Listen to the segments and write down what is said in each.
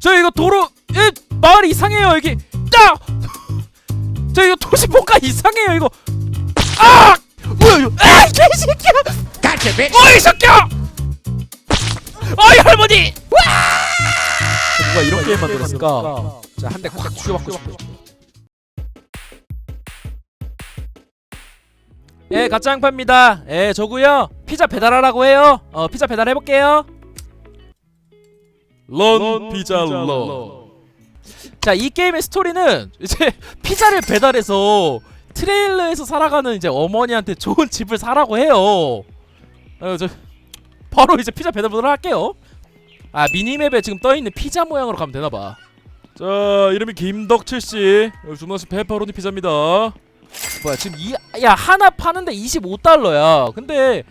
저 이거 도로 에, 마을이 이상해요 여기. 야! 저 이거 도시 뭔가 이상해요 이거. 아! 뭐야 이거? 아이 개새끼야! Gotcha, bitch. 어이 새끼야! 어이 할머니! 누가 이런 게임 만들었을까? 자 한 대 콱 죽여받고 싶어. 예 가짜 양파입니다. 예 저구요. 피자 배달하라고 해요. 어 피자 배달해볼게요 런 피자 런 자, 이 게임의 스토리는 이제 피자를 배달해서 트레일러에서 살아가는 이제 어머니한테 좋은 집을 사라고 해요. 어, 저 바로 이제 피자 배달 보도록 할게요. 아, 미니맵에 지금 떠 있는 피자 모양으로 가면 되나 봐. 자, 이름이 김덕칠 씨. 주문하신 페퍼로니 피자입니다. 뭐야, 지금 이 야, 하나 파는데 25달러야. 근데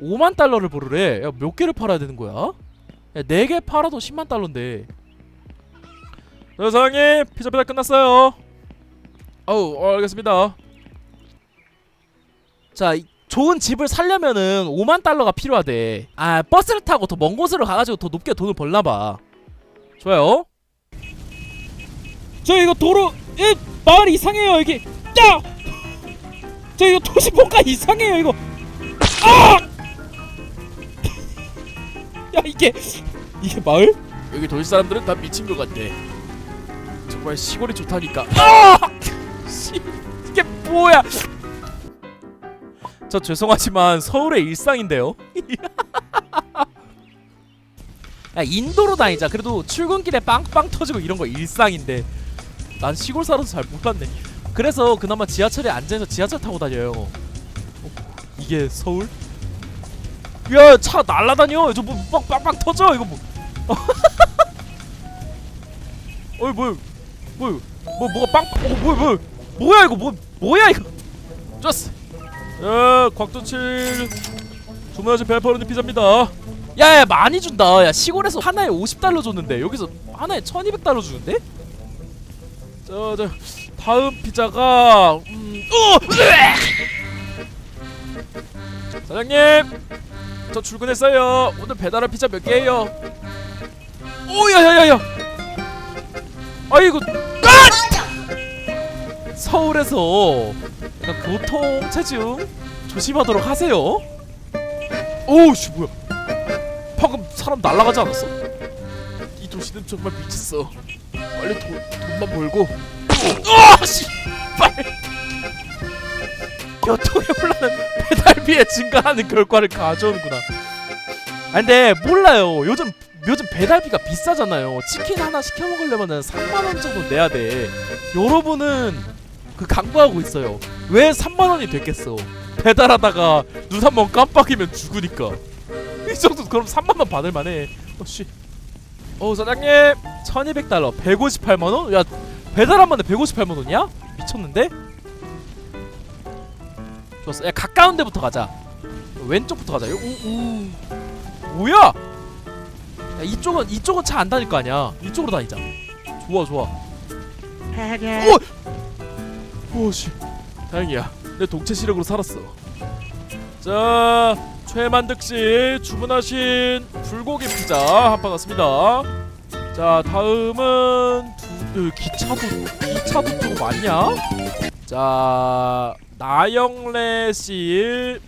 5만 달러를 벌으래. 야, 몇 개를 팔아야 되는 거야? 야, 4개 팔아도 10만 달러인데. 네, 사장님 피자 배달 끝났어요. 어우, 어, 알겠습니다. 자, 이- 좋은 집을 살려면은 5만 달러가 필요하대. 아, 버스를 타고 더 먼 곳으로 가가지고 더 높게 돈을 벌나 봐. 좋아요. 저 이거 도로, 이 마을이 이상해요 여기. 야! 저 이거 도시 뭔가 이상해요 이거. 아! 야 이게 이게 마을? 여기 도시 사람들은 다 미친 것 같대. 정말 시골이 좋다니까. 아! 씨, 이게 뭐야? 저 죄송하지만 서울의 일상인데요. 야 인도로 다니자. 그래도 출근길에 빵빵 터지고 이런 거 일상인데 난 시골 살아서 잘 몰랐네. 그래서 그나마 지하철에 앉아서 지하철 타고 다녀요. 어, 이게 서울? 야 차 날라다녀. 저뭐 빵빵빵 터져 이거 뭐? 어이 뭐 뭐, 뭐 뭐가 빵? 어 뭐야 뭐 뭐야 이거 뭐 뭐야 이거? 좋았어. 야 곽도칠 주문하신 페퍼로니 피자입니다. 야야 많이 준다. 야 시골에서 하나에 50달러 줬는데 여기서 하나에 1,200달러 주는데? 자자 다음 피자가 음 어! 사장님 저 출근했어요. 오늘 배달한 피자 몇 개예요? 오야야야야. 아이고 아! 서울에서 교통 체증 조심하도록 하세요. 오우씨 뭐야? 방금 사람 날아가지 않았어? 이 도시는 정말 미쳤어. 빨리 돈 돈만 벌고. 아씨 빨. 교통에 올라는 배달 비에 증가하는 결과를 가져오는구나. 아 근데 몰라요. 요즘 요즘 배달비가 비싸잖아요. 치킨 하나 시켜 먹으려면은 3만 원 정도 내야 돼. 여러분은 그 강구하고 있어요. 왜 3만 원이 됐겠어? 배달하다가 눈 한 번 깜빡이면 죽으니까. 이 정도 그럼 3만 원 받을 만해. 어 씨. 어 사장님 1200달러 158만 원? 야 배달 한 번에 158만 원이야? 미쳤는데? 좋았어. 야 가까운 데부터 가자. 왼쪽부터 가자. 오, 오. 뭐야? 야 이쪽은 이쪽은 차 안 다닐 거 아니야. 이쪽으로 다니자. 좋아 좋아. 오! 오씨 다행이야 내 동체 시력으로 살았어 자 최만득씨 주문하신 불고기 피자 한판 왔습니다 자 다음은 두 으, 기차도 기차도 조금 많냐 자 나영래씨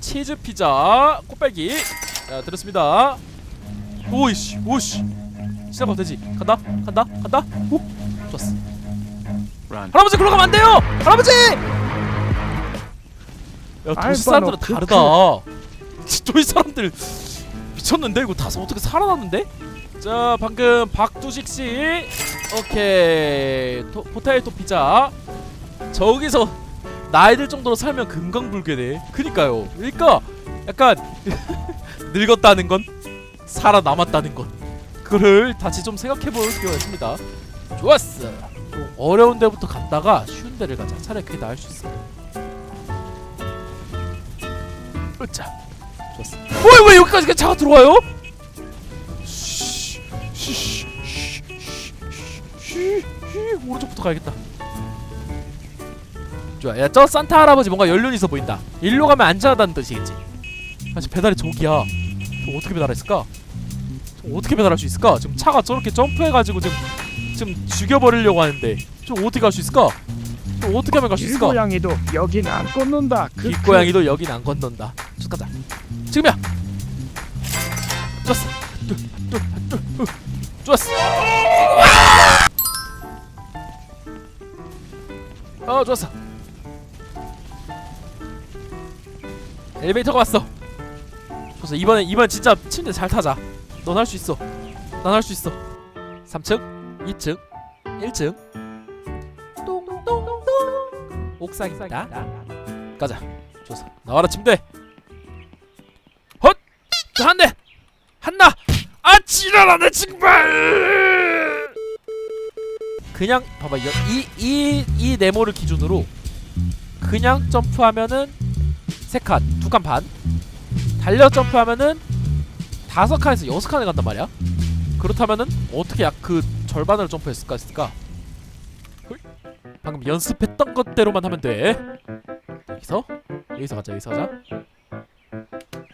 치즈 피자 꽃배기. 자 들었습니다. 오이씨 오이씨. 시작하면 되지. 간다 간다 간다. 오 좋았어. Run. 할아버지 그러면 안 돼요! 할아버지! 야 도시 사람들은 다르다. 도시 사람들. 미쳤는데 이거 다 어떻게 살아났는데? 자 방금 박두식 씨. 오케이. 토, 포테이토 피자. 저기서 나이 들 정도로 살면 금강불개네 그니까요 그니까 약간 늙었다는 건 살아남았다는 건 그를 다시 좀 생각해볼 필요가 있습니다 좋았어 좀 어려운 데부터 갔다가 쉬운 데를 가자. 차라리 그게 나을 수 있어. 으짜. 좋았어. 왜, 왜 여기까지 차가 들어와요? 오른쪽부터 가야겠다. 좋아. 야, 저 산타 할아버지 뭔가 연륜 있어 보인다. 일로 가면 안전하다는 뜻이겠지. 사실 배달이 저기야. 저 어떻게 배달했을까? 저 어떻게 배달할 수 있을까? 지금 차가 저렇게 점프해가지고 지금 지금 죽여버리려고 하는데 좀 어떻게 갈 수 있을까? 좀 어떻게 하면 갈 수 있을까? 길고양이도 여긴 안 꽂는다. 그, 길고양이도 여긴 안 건넌다. 쭉 가자. 지금이야. 좋았어. 뚜, 뚜, 뚜, 뚜. 좋았어. 어 좋았어. 엘리베이터가 왔어. 좋았어. 이번에 이번 진짜 침대 잘 타자. 넌 할 수 있어. 난 할 수 있어. 3층, 2층, 1층. 똥똥똥. 옥상이다. 가자. 좋았어. 나와라 침대. 헛! 한 대! 한나! 아 지랄하네 정말! 그냥 봐봐 이이 이 네모를 기준으로 그냥 점프하면은 세 칸, 두 칸 반. 달려 점프하면은 다섯 칸에서 여섯 칸을 간단 말이야. 그렇다면은 어떻게 약 그 절반을 점프했을까 했을까? 헐? 방금 연습했던 것대로만 하면 돼. 여기서 여기서 가자 여기서 가자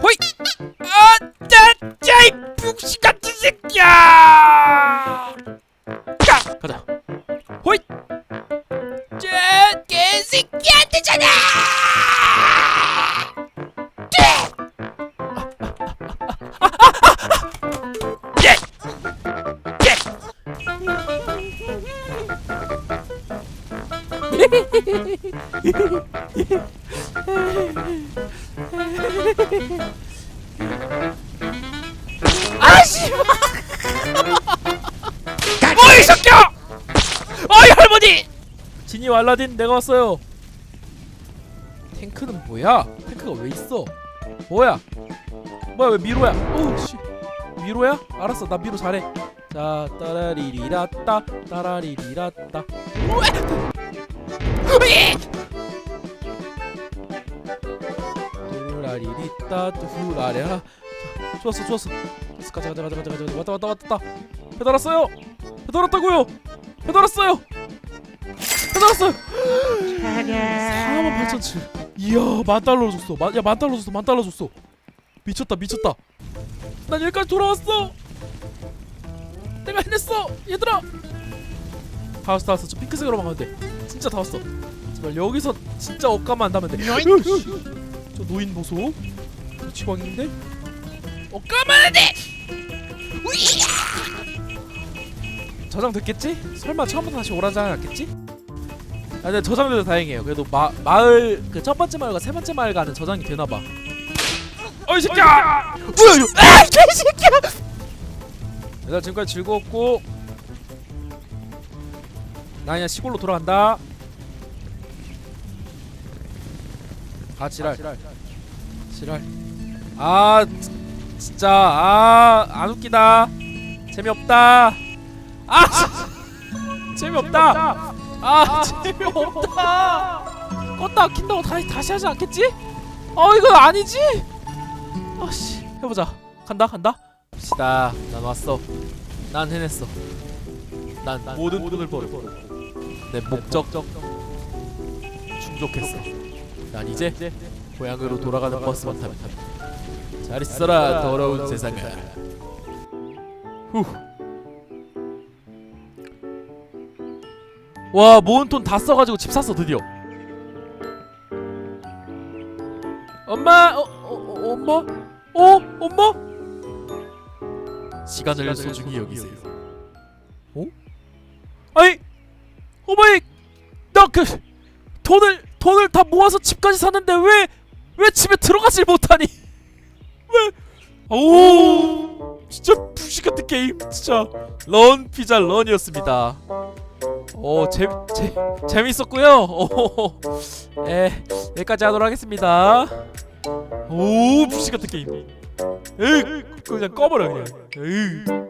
호이 아 짜짜이 푹시 같은 새끼야 어이 새끼야! 어이 할머니! 지니 왈라딘 내가 왔어요. 탱크는 뭐야? 탱크가 왜 있어? 뭐야? 뭐야 왜 미로야? 오씨. 미로야? 알았어 나 미로 잘해. 자 따라리리라따 따라리리라따. 뚜라리리따 뚜라랴. 좋았어 좋았어 좋았어 가자 가자 가자 가자 가자. 왔다 왔다 왔다. 왔다 배달 왔어요. 배달 왔다고요. 배달 왔어요. 배달 왔어요. 4만 8천 칠 이야 만 달러 줬어. 만, 야만 달러 줬어 만 달러 줬어. 미쳤다 미쳤다. 난 여기까지 돌아왔어. 내가 해냈어. 얘들아. 다 왔어 다 왔어. 저 핑크색으로만 가면 돼. 진짜 다 왔어. 제발 여기서 진짜 억가만 안 나면 돼저 노인 보소. 치광인데? 억가만 안돼 저장 됐겠지? 설마 처음부터 다시 오라지 않았겠지? 아 근데 저장돼서 다행이에요. 그래도 마, 마을 그 첫 번째 마을과 세 번째 마을 가는 저장이 되나봐. 어이 새끼야! 뭐야 이거? 아이 개새끼야! 얘들아 지금까지 즐거웠고 나 그냥 시골로 돌아간다. 아 지랄. 지랄. 아 지- 진짜 아 안 웃기다. 재미없다. 아 진- 재미없다. 아 재미없다. 껐다 안 킨다고 다시 다시 하지 않겠지? 어 이거 아니지? 아씨. 해보자. 간다 간다. 시다. 난 왔어. 난 해냈어. 난 모든 돈을 벌었고 내 목적 충족했어. 난 이제 고향으로 돌아가는 버스만 타면 잘 있어라 더러운 세상아 후. 와 모은 돈 다 써가지고 집 샀어 드디어. 엄마 어, 어, 어 엄마? 어 엄마? 시간을 소중히 여기세요. 어? 아니 어머니 나그 돈을 돈을 다 모아서 집까지 샀는데 왜 왜 집에 들어가질 못하니 왜 오 진짜 부시 같은 게임 진짜 런 피자 런이었습니다 오, 재, 재, 재밌었고요. 오, 에, 여기까지 하도록 하겠습니다. 오, 부시 같은 게임. 에이, 그냥 꺼버려 그냥. 에이.